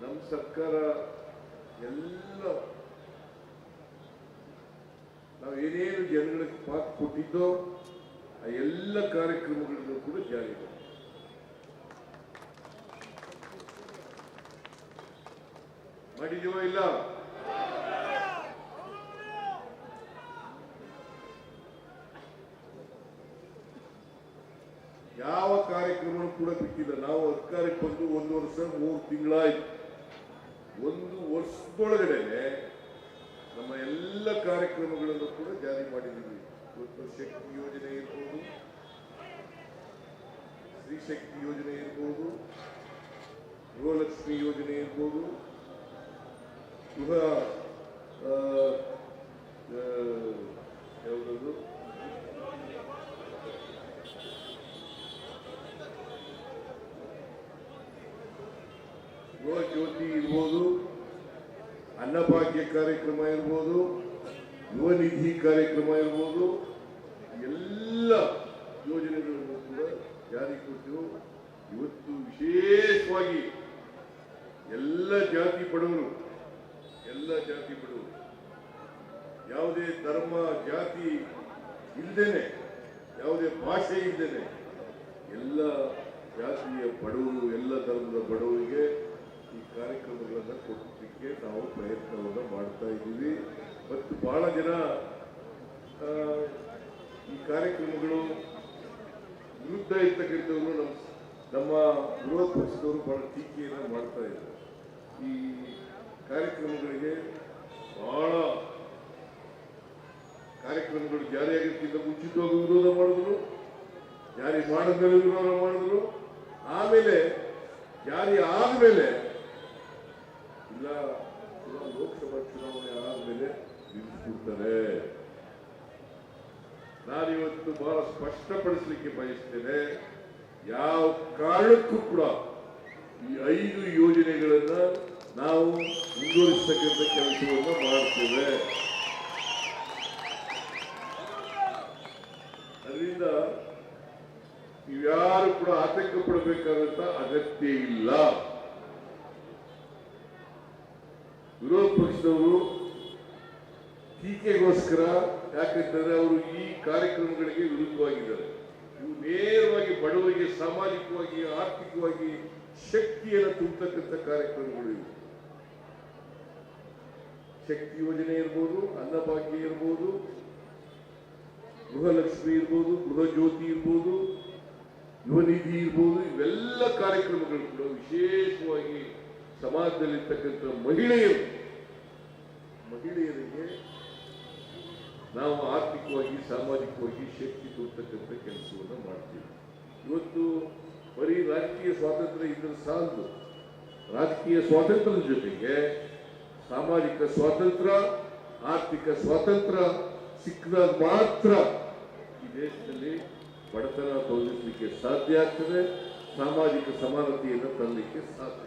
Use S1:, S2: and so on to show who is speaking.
S1: ನಮ್ಮ ಸರ್ಕಾರ ಎಲ್ಲ ನಾವು ಏನೇನು ಜನಗಳಿಗೆ ಪಾಕ್ ಕೊಟ್ಟಿದ್ದೋ ಆ ಎಲ್ಲ ಕಾರ್ಯಕ್ರಮಗಳನ್ನು ಕೂಡ ಜಾರಿ ಮಾಡಿದೆ. ಮಾಡಿದೀವೋ ಇಲ್ಲ? ಯಾವ ಕಾರ್ಯಕ್ರಮ ಕೂಡ ಬಿಟ್ಟಿಲ್ಲ. ನಾವು ಅಧಿಕಾರಕ್ಕೆ ಬಂದು ಒಂದು ವರ್ಷ, ಮೂರು ತಿಂಗಳಾಯ್ತು. ಒಂದು ವರ್ಷದೊಳಗಡೆ ನಮ್ಮ ಎಲ್ಲ ಕಾರ್ಯಕ್ರಮಗಳನ್ನು ಕೂಡ ಜಾರಿ ಮಾಡಿದ್ದೀವಿ. ಇವತ್ತು ಶಕ್ತಿ ಯೋಜನೆ ಇರ್ಬೋದು, ಸ್ತ್ರೀ ಶಕ್ತಿ ಯೋಜನೆ ಇರ್ಬೋದು, ಗೃಹಲಕ್ಷ್ಮಿ ಯೋಜನೆ ಇರ್ಬೋದು, ಗೃಹ ಆ, ಆ, ಯಾವುದದು ಗೃಹ ಜ್ಯೋತಿ ಇರ್ಬೋದು, ಅನ್ನಭಾಗ್ಯ ಕಾರ್ಯಕ್ರಮ ಇರ್ಬೋದು ಯುವ ನಿಧಿ ಕಾರ್ಯಕ್ರಮ ಇರ್ಬೋದು, ಎಲ್ಲ ಯೋಜನೆಗಳನ್ನು ಕೂಡ ಜಾರಿ ಕೊಟ್ಟು ಇವತ್ತು ವಿಶೇಷವಾಗಿ ಎಲ್ಲ ಜಾತಿ ಬಡವರು, ಎಲ್ಲ ಜಾತಿ ಬಡವರು, ಯಾವುದೇ ಧರ್ಮ, ಜಾತಿ ಇಲ್ಲದೇನೆ ಯಾವುದೇ ಭಾಷೆ ಇಲ್ಲದೇನೆ ಎಲ್ಲ ಜಾತಿಯ ಬಡವರು, ಎಲ್ಲ ಧರ್ಮದ ಬಡವರಿಗೆ ಈ ಕಾರ್ಯಕ್ರಮಗಳನ್ನು ಕೊಡಲಿಕ್ಕೆ ನಾವು ಪ್ರಯತ್ನವನ್ನು ಮಾಡ್ತಾ ಇದ್ದೀವಿ. ಮತ್ತು ಬಹಳ ಜನ ಈ ಕಾರ್ಯಕ್ರಮಗಳು ವಿರುದ್ಧ ಇರ್ತಕ್ಕಂಥವ್ರು ನಮ್ಮ ನಮ್ಮ ವಿರೋಧ ಪಕ್ಷದವರು ಬಹಳ ಟೀಕೆಯನ್ನು ಮಾಡ್ತಾ ಇದ್ದಾರೆ. ಈ ಕಾರ್ಯಕ್ರಮಗಳಿಗೆ ಬಹಳ ಕಾರ್ಯಕ್ರಮಗಳು ಜಾರಿಯಾಗೋಕ್ಕಿಂತ ಮುಂಚಿತವಾಗಿ ವಿರೋಧ ಮಾಡಿದ್ರು, ಜಾರಿ ಮಾಡಿದ್ಮೇಲೆ ವಿರೋಧ ಮಾಡಿದ್ರು. ಆಮೇಲೆ ಜಾರಿ ಆದಮೇಲೆ ಚುನಾವ- ಲೋಕಸಭಾ ಚುನಾವಣೆ ಆದಮೇಲೆ ನಿಲ್ಲಿಸ್ಬಿಡ್ತಾರೆ. ನಾನಿವತ್ತು ಬಹಳ ಸ್ಪಷ್ಟಪಡಿಸಲಿಕ್ಕೆ ಬಯಸ್ತೇನೆ, ಯಾವ ಕಾರಣಕ್ಕೂ ಕೂಡ ಈ ಐದು ಯೋಜನೆಗಳನ್ನ ನಾವು ಮುಂದುವರಿಸತಕ್ಕಂಥ ಕೆಲಸವನ್ನು ಮಾಡ್ತೇವೆ. ಅದರಿಂದ ನೀವ್ಯಾರು ಕೂಡ ಆತಂಕ ಪಡಬೇಕಾದಂತ ಅಗತ್ಯ ಇಲ್ಲ. ವಿರೋಧ ಪಕ್ಷದವರು ಟೀಕೆಗೋಸ್ಕರ ಯಾಕಂತಂದ್ರೆ ಅವರು ಈ ಕಾರ್ಯಕ್ರಮಗಳಿಗೆ ವಿರುದ್ಧವಾಗಿದ್ದಾರೆ. ಇವು ನೇರವಾಗಿ ಬಡವರಿಗೆ ಸಾಮಾಜಿಕವಾಗಿ, ಆರ್ಥಿಕವಾಗಿ ಶಕ್ತಿಯನ್ನು ತುಂಬತಕ್ಕಂಥ ಕಾರ್ಯಕ್ರಮಗಳು ಇವು. ಶಕ್ತಿ ಯೋಜನೆ ಇರ್ಬೋದು, ಅನ್ನಭಾಗ್ಯ ಇರ್ಬೋದು, ಗೃಹಲಕ್ಷ್ಮಿ ಇರ್ಬೋದು ಗೃಹ ಜ್ಯೋತಿ ಇರ್ಬೋದು, ಯುವನಿಧಿ ಇರ್ಬೋದು, ಇವೆಲ್ಲ ಕಾರ್ಯಕ್ರಮಗಳು ಕೂಡ ವಿಶೇಷವಾಗಿ ಸಮಾಜದಲ್ಲಿರ್ತಕ್ಕಂಥ ಮಹಿಳೆಯರು ಮಹಿಳೆಯರಿಗೆ ನಾವು ಆರ್ಥಿಕವಾಗಿ ಸಾಮಾಜಿಕವಾಗಿ ಶಕ್ತಿ ತುಂಬತಕ್ಕಂಥ ಕೆಲಸವನ್ನು ಮಾಡ್ತೀವಿ. ಇವತ್ತು ಬರೀ ರಾಜಕೀಯ ಸ್ವಾತಂತ್ರ್ಯ ಇದ್ರ ಸಾಲದು. ರಾಜಕೀಯ ಸ್ವಾತಂತ್ರ್ಯದ ಜೊತೆಗೆ ಸಾಮಾಜಿಕ ಸ್ವಾತಂತ್ರ್ಯ ಆರ್ಥಿಕ ಸ್ವಾತಂತ್ರ್ಯ ಸಿಕ್ಕಿದಾಗ ಮಾತ್ರ ಈ ದೇಶದಲ್ಲಿ ಬಡತನ ತೋರಿಸಲಿಕ್ಕೆ ಸಾಧ್ಯ ಆಗ್ತದೆ ಸಾಮಾಜಿಕ ಸಮಾನತೆಯನ್ನು ತರಲಿಕ್ಕೆ ಸಾಧ್ಯ